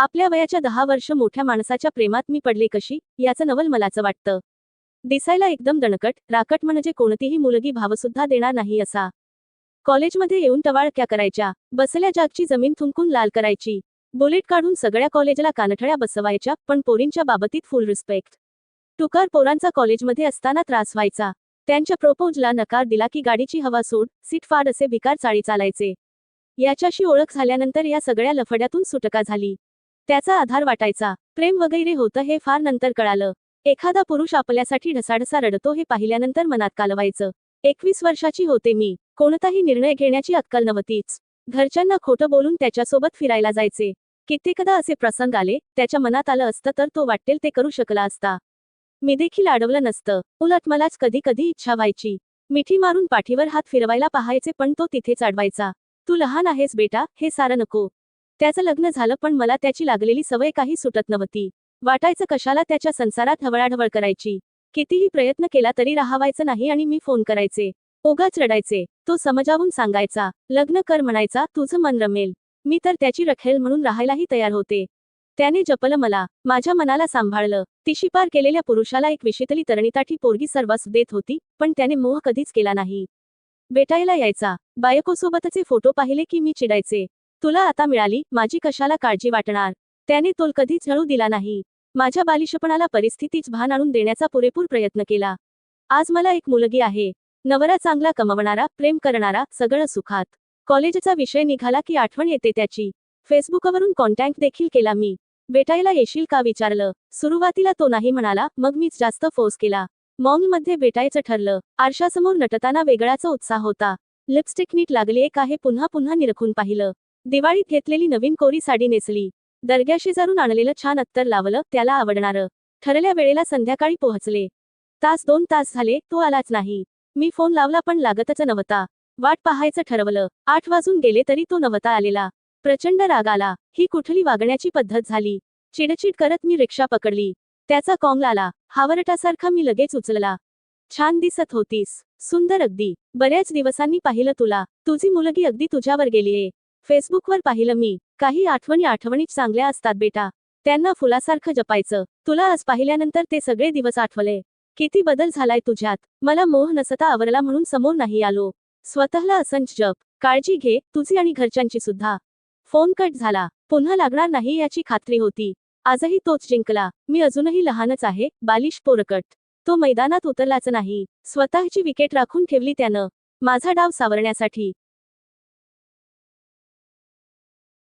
आपल्या वयाच्या दहा वर्ष मोठ्या माणसाच्या प्रेमात मी पडले कशी याचं नवल मलाच वाटतं. दिसायला एकदम दणकट राकट म्हणजे कोणतीही मुलगी भावसुद्धा देणार नाही असा. कॉलेजमध्ये येऊन टवाळक्या करायच्या बसल्या जागची जमीन थुंकून लाल करायची. बुलेट काढून सगळ्या कॉलेजला कानठळ्या बसवायच्या पण पोरींच्या बाबतीत फुल रिस्पेक्ट. टुकार पोरांचा कॉलेजमध्ये असताना त्रास व्हायचा. त्यांच्या प्रोपोजला नकार दिला की गाडीची हवा सोड सीट फाड असे भिकार चाळी चालायचे. याच्याशी ओळख झाल्यानंतर या सगळ्या लफड्यातून सुटका झाली. त्याचा आधार वाटायचा. प्रेम वगैरे होतं हे फार नंतर कळालं. एखादा पुरुष आपल्यासाठी ढसाढसा रडतो हे पाहिल्यानंतर मनात कालवायचं. एकवीस वर्षाची होते मी. कोणताही निर्णय घेण्याची अक्कल नव्हतीच. घरच्यांना खोटं बोलून त्याच्यासोबत फिरायला जायचे. कित्येकदा असे प्रसंग आले त्याच्या मनात आलं असतं तर तो वाटेल ते करू शकला असता. मी देखील अडवलं नसतं. उलट मलाच कधी कधी इच्छा व्हायची. मिठी मारून पाठीवर हात फिरवायला पाहायचे पण तो तिथेच अडवायचा तू लहान आहेस बेटा हे सारं नको. त्याचं लग्न झालं पण मला त्याची लागलेली सवय काही सुटत नव्हती. वाटायचं कशाला त्याच्या संसारात हवळाढवळ करायची. कितीही प्रयत्न केला तरी राहावायचं नाही आणि मी फोन करायचे. ओगाच रडायचे. तो समजावून सांगायचा लग्न कर म्हणायचा तुझं मन रमेल. मी तर त्याची रखेल म्हणून राहायलाही तयार होते. त्याने जपलं मला माझ्या मनाला सांभाळलं. तिशीपार केलेल्या पुरुषाला एक विषेतली तरणीताठी पोरगी सर्वस देत होती पण त्याने मोह कधीच केला नाही. भेटायला यायचा. बायकोसोबतचे फोटो पाहिले की मी चिडायचे. तुला आता मिळाली माझी कशाला काळजी वाटणार? त्याने तोल कधीच झळू दिला नाही. माझ्या बालिशपणाला परिस्थितीच भान आणून देण्याचा पुरेपूर प्रयत्न केला. आज मला एक मुलगी आहे. नवरा चांगला कमवणारा प्रेम करणारा सगळं सुखात. कॉलेजचा विषय निघाला की आठवण येते त्याची. फेसबुकवरून कॉन्टॅक्ट देखील केला मी. भेटायला येशील का विचारलं. सुरुवातीला तो नाही म्हणाला मग मीच जास्त फोर्स केला. मॉलमध्ये भेटायचं ठरलं. आरशासमोर नटताना वेगळाचा उत्साह होता. लिपस्टिक नीट लागली एक आहे पुन्हा पुन्हा निरखून पाहिलं. दिवाळीत घेतलेली नवीन कोरी साडी नेसली. दर्ग्याशेजारून आणलेलं छान अत्तर लावलं त्याला आवडणारं. ठरल्या वेळेला संध्याकाळी पोहोचले. तास दोन तास झाले तो आलाच नाही. मी फोन लावला पण लागतच नव्हता. वाट पाहायचं ठरवलं. आठ वाजून गेले तरी तो नव्हता आलेला. प्रचंड राग आला. ही कुठली वागण्याची पद्धत झाली? चिडचिड करत मी रिक्षा पकडली. त्याचा कॉंग आला. हावरटासारखा मी लगेच उचलला. छान दिसत होतीस. सुंदर अगदी. बऱ्याच दिवसांनी पाहिलं तुला. तुझी मुलगी अगदी तुझ्यावर गेलीये. फेसबुकवर पाहिलं मी काही आठवणी आठवणीत चांगल्या असतात बेटा. त्यांना फुलासारखं जपायचं. तुला आज पाहिल्यानंतर ते सगळे दिवस आठवले. किती बदल झालाय तुझ्यात. मला मोह नसता आवरला म्हणून समोर नाही आलो. स्वतःला असंच जप. काळजी घे तुझी आणि घरच्यांची सुद्धा. फोन कट झाला. पुन्हा लागणार नाही याची खात्री होती. आजही तोच जिंकला. मी अजूनही लहानच आहे. बालिश पोरकट. तो मैदानात उतरलाच नाही. स्वतःची विकेट राखून ठेवली त्यानं. माझा डाव सावरण्यासाठी.